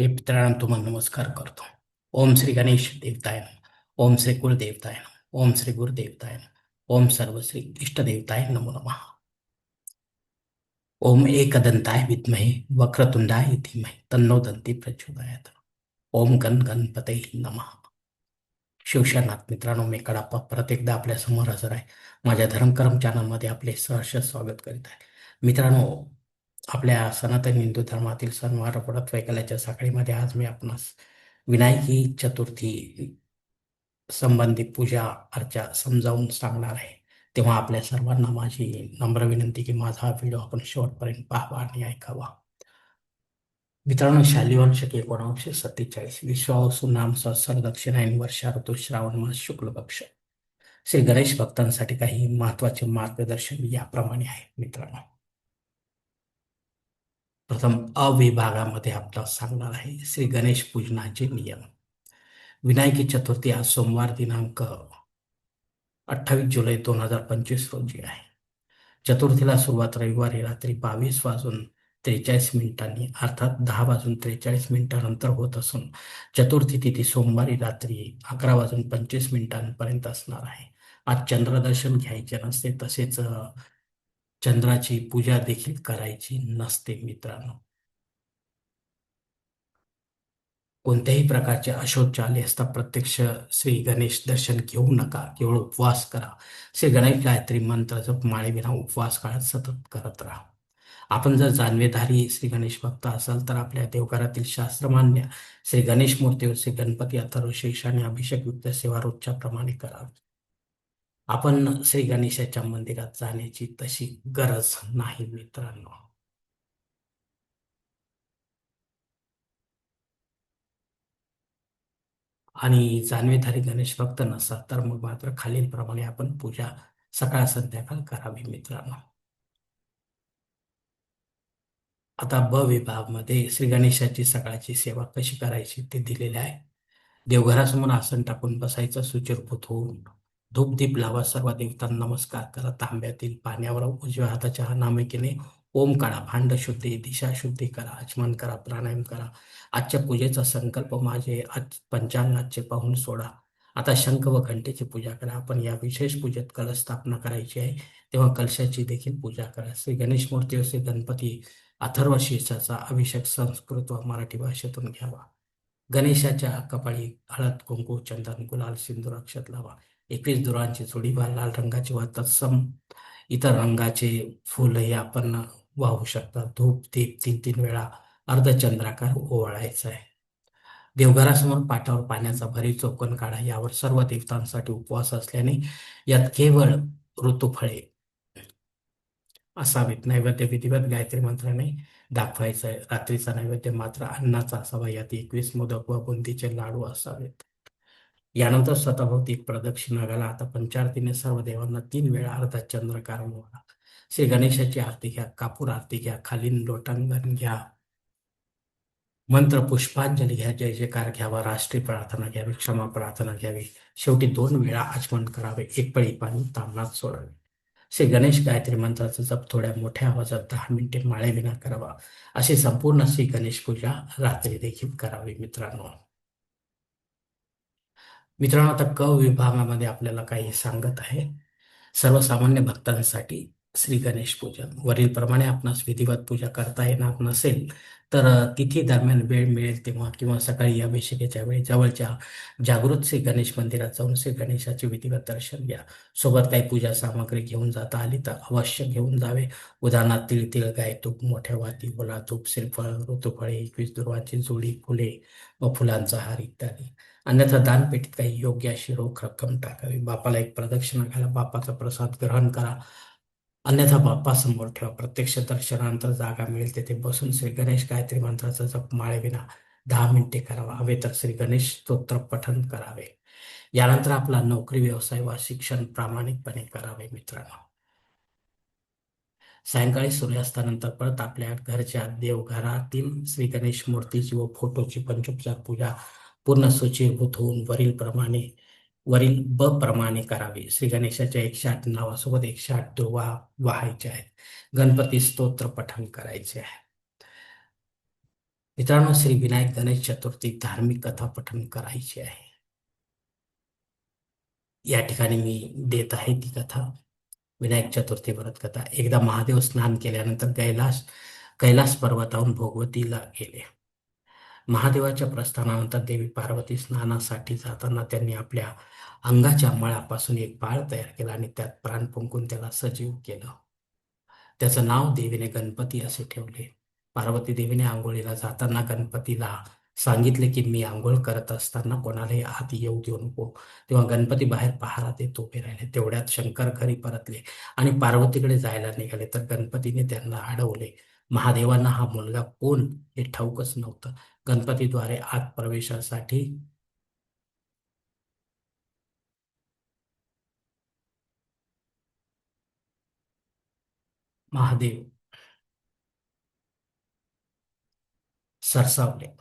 हे मित्रांनो तुम्हाला नमस्कार करतो. ओम श्री गणेश देवताय ओम श्री कुलदेवताय ओम श्री गुरुदेवताय नमः. ओम सर्व श्री इष्टदेवताय नमो नमः. ओम एकदंताय विद्महे वक्रतुंडाय धीमहे तन्नो दंती प्रचोदयात. ओम गण गणपते नमः. शिवशरनाथ मित्रांनो मी कडाप्पा परत एकदा आपल्यासमोर हजर आहे. माझ्या धर्मकर्म चॅनलमध्ये आपले सहर्ष स्वागत करीत आहे. मित्रांनो आपल्या सनातन हिंदू धर्मातील सणवार व्रत वैकल्याच्या साखळीमध्ये आज मी आपणास विनायकी चतुर्थी संबंधित पूजा अर्चा समजावून सांगणार आहे. तेव्हा आपल्या सर्वांना माझी नम्र विनंती की माझा हा व्हिडिओ आपण शेवटपर्यंत पाहावा आणि ऐकावा. मित्रांनो शालिवान शके एकोणावीसशे सत्तेचाळीस विश्वावसू नाम संवत्सर दक्षिणायन वर्षा ऋतू श्रावण मास शुक्ल पक्ष. श्री गणेश भक्तांसाठी काही महत्त्वाचे मार्गदर्शन याप्रमाणे आहे मित्रांनो. प्रथम अविभागामध्ये आपल्याला सांगणार आहे श्री गणेश पूजनाचे नियम. विनायकी चतुर्थी आज सोमवार दिनांक अठ्ठावीस जुलै दोन हजार पंचवीस रोजी आहे. चतुर्थीला सुरुवात रविवारी रात्री बावीस वाजून त्रेचाळीस मिनिटांनी अर्थात दहा वाजून त्रेचाळीस मिनिटानंतर होत असून चतुर्थी तिथी सोमवारी रात्री अकरा वाजून पंचवीस मिनिटांपर्यंत असणार आहे. आज चंद्रदर्शन घ्यायचे नसते तसेच चंद्राची पूजा देखील करायची नसते मित्रांनो. कोणत्याही प्रकारचे अशोच आले असता प्रत्यक्ष श्री गणेश दर्शन घेऊ नका केवळ उपवास करा. श्री गणेश गायत्री मंत्र जप माळेविना उपवास काळात सतत करत राहा. आपण जर जाणवेधारी श्री गणेश भक्त असाल तर आपल्या देवघरातील शास्त्रमान्य श्री गणेश मूर्तीवर श्री गणपती अथर्वशेष आणि अभिषेक युक्त सेवा रोजच्या प्रमाणे करावी आपण श्री गणेशाच्या मंदिरात जाण्याची तशी गरज नाही मित्रांनो. आणि जाणवेधारी गणेश भक्त नसतात तर मग मात्र खालीलप्रमाणे आपण पूजा सकाळ संध्याकाळ करावी मित्रांनो. आता ब विभागमध्ये श्री गणेशाची सकाळची सेवा कशी करायची ते दिलेले आहे. देवघरासमोर आसन टाकून बसायचं सुचिरभूत होऊन. धूपदीप लावा सर्व देवतांना नमस्कार करा तांब्यातील पाण्यावर उजव्या हाताच्या नामिकेने ओम काढा भांड शुद्धी दिशा शुद्धी करा आचमन करा प्राणायाम करा. आजच्या पूजेचा संकल्प माझे आज पंचांगाचे पाहून सोडा. आता शंख व घंटेची पूजा करा. आपण या विशेष पूजेत कलश स्थापना करायची आहे. तेव्हा कलशाची देखील पूजा करा. श्री गणेश मूर्ती श्री गणपती अथर्व शीर्षाचा अभिषेक संस्कृत व मराठी भाषेतून घ्यावा. गणेशाच्या कपाळी हळद कुंकू चंदन गुलाल सिंदूर अक्षत लावा. एकवीस दुरांची जोडी लाल रंगाची व तत्सम इतर रंगाचे फुलही आपण वाहू शकतात धूप दीप तीन तीन वेळा अर्धचंद्राकार ओवाळायचा आहे. देवघरासमोर पाटावर पाण्याचा भरीव चौकन काढा. यावर सर्व देवतांसाठी उपवास असल्याने यात केवळ ऋतुफळे असावेत. नैवेद्य विधिवत गायत्री मंत्राने दाखवायचं आहे. रात्रीचा नैवेद्य मात्र अन्नाचा असावा. यात एकवीस मोदक व बुंदीचे लाडू असावेत. यानंतर स्वतःभोवती एक प्रदक्षिणा घाला. आता पंचारतीने सर्व देवांना तीन वेळा अर्धा चंद्रकार ओवाळा श्री गणेशाची आरती घ्या कापूर आरती घ्या खालीन लोटांगण घ्या. मंत्र पुष्पांजली घ्या जय जयकार घ्यावा राष्ट्रीय प्रार्थना घ्यावी क्षमा प्रार्थना घ्यावी. शेवटी दोन वेळा आचमन करावे एक पळी पाणी तांबणात सोडावे. श्री गणेश गायत्री मंत्राचा जप थोड्या मोठ्या आवाजात दहा मिनिटे माळेविना करावा. अशी संपूर्ण श्री गणेश पूजा रात्री देखील करावी मित्रांनो. मित्रांनो आता क विभागामध्ये आपल्याला काही सांगत आहे. सर्वसामान्य भक्तांसाठी श्री गणेश पूजन वरील प्रमाणे आपणास विधिवत पूजा करता येणार नसेल तर तिथी दरम्यान वेळ मिळेल तेव्हा किंवा सकाळी अभिषेकेच्या वेळी जवळच्या जागृत श्री गणेश मंदिरात जाऊन श्री गणेशाचे विधिवत दर्शन घ्या. सोबत काही पूजा सामग्री घेऊन जाता आली तर अवश्य घेऊन जावे. उदाहरणार्थ तिळ तिळ गाय तूप मोठ्या वाती गुला तूप श्रीफळ ऋतुफळे एकवीस दुर्वांची जोडी फुले व फुलांचा हार इत्यादी. अन्यथा दानपेटीत काही योग्य अशी रोख रक्कम टाकावी. बापाला एक प्रदक्षिणा घाला बापाचा प्रसाद ग्रहण करा. अन्यथा बाप्पासमोर ठेवा. प्रत्यक्ष दर्शनानंतर जागा मिळेल. तेथे बसून श्री गणेश गायत्री मंत्राचा जप माळेविना दहा मिनिटे करावा. हवे तर श्री गणेश स्तोत्र पठन करावे. यानंतर आपला नोकरी व्यवसाय वा शिक्षण प्रामाणिकपणे करावे मित्रांनो. सायंकाळी सूर्यास्तानंतर परत आपल्या घरच्या देवघरातील श्री गणेश मूर्तीची व फोटोची पंचोपचार पूजा पूर्ण सूचीभूत होऊन वरील प्रमाणे वरील ब प्रमाणे करावी. श्री गणेशाच्या एकशे आठ नावासोबत एकशे आठ दुर्वा वाहायचे आहेत. गणपती स्तोत्र पठण करायचे आहे. मित्रांनो श्री विनायक गणेश चतुर्थी धार्मिक कथा पठण करायची आहे. या ठिकाणी मी देत आहे ती कथा. विनायक चतुर्थी व्रत कथा. एकदा महादेव स्नान केल्यानंतर कैलास कैलास पर्वताहून भोगवतीला गेले. महादेवाच्या प्रस्थानानंतर देवी पार्वती स्नानासाठी जाताना त्यांनी आपल्या अंगाच्या मळापासून एक बाळ तयार केला आणि त्यात प्राण पुंकून त्याला सजीव केलं. त्याचं नाव देवीने गणपती असे ठेवले. पार्वती देवीने आंघोळीला जाताना गणपतीला सांगितले की मी आंघोळ करत असताना कोणालाही आत येऊ देऊ नको. तेव्हा गणपती बाहेर पहारा येत उभे राहिले. तेवढ्यात शंकर घरी परतले आणि पार्वतीकडे जायला निघाले. तर गणपतीने त्यांना अडवले. महादेवांना हा मुलगा कोण हे ठाऊकच नव्हतं. गणपतीद्वारे आत प्रवेशासाठी महादेव सरसावले.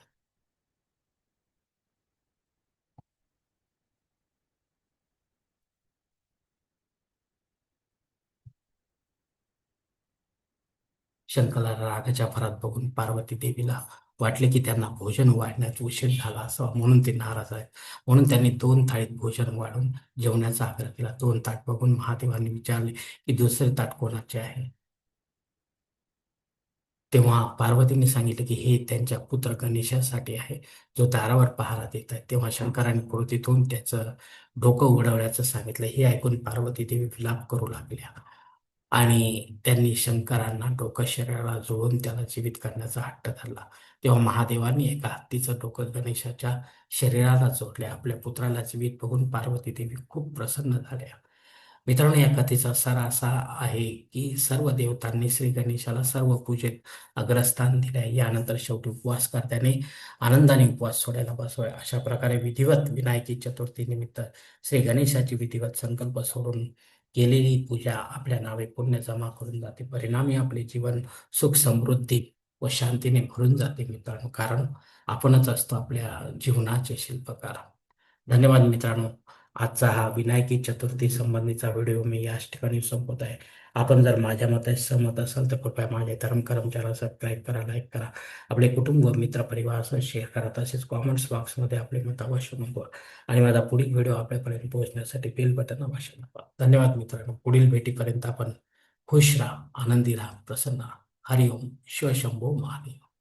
शंकरला रागाच्या भरात बघून पार्वती देवीला वाटले की त्यांना भोजन वाढण्यात उशीर झाला असावा. म्हणून ते नाराज आहेत. म्हणून त्यांनी दोन थाळीत भोजन वाढून जेवण्याचा आग्रह केला. दोन ताट बघून महादेवांनी विचारले की दुसरे ताट कोणाचे आहे? तेव्हा पार्वतीने सांगितले की हे त्यांच्या पुत्र गणेशासाठी आहे. जो दारावर पहारा देत आहे. तेव्हा शंकराने कृतीतून त्याचं डोकं उडवण्याचं सांगितलं. हे ऐकून पार्वती देवी विलाप करू लागल्या. आणि त्यांनी शंकरांना डोकं शरीराला जुळून त्याला जीवित करण्याचा हट्ट धरला. तेव्हा महादेवांनी एका हत्तीचं डोकं गणेशाच्या शरीराला जोडले. आपल्या पुत्राला जीवित बघून पार्वती देवी खूप प्रसन्न झाल्या. मित्रांनो या कथेचा सार असा आहे की सर्व देवतांनी श्री गणेशाला सर्व पूजेत अग्रस्थान दिले यानंतर शेवटी उपवास करत्याने आनंदाने उपवास सोडायला बसवाय अशा प्रकारे विधिवत विनायकी चतुर्थी निमित्त श्री गणेशाची विधिवत संकल्प सोडून केलेली पूजा आपल्या नावे पुण्य जमा करून जाते. परिणामी आपले जीवन सुख समृद्धी व शांतीने भरून जाते मित्रांनो. कारण आपणच असतो आपल्या जीवनाचे शिल्पकार. धन्यवाद मित्रांनो. आजचा हा विनायकी चतुर्थी संबंधीचा व्हिडिओ मी याच ठिकाणी संपवत आहे. आपण जर माझ्या मते सहमत असाल तर कृपया माझे धर्म कर्मचाऱ्याला सबस्क्राईब करा लाईक करा. आपले कुटुंब मित्र परिवारासह शेअर करा. तसेच कॉमेंट्स बॉक्समध्ये आपले मत अवश्य नोंदवा. आणि माझा पुढील व्हिडिओ आपल्यापर्यंत पोहोचण्यासाठी बेल बटन अवश्य नोंदवा धन्यवाद मित्रांनो. पुढील भेटीपर्यंत आपण खुश राहा आनंदी राहा प्रसन्न राहा. हरिओम. शिवशंभो महादेव.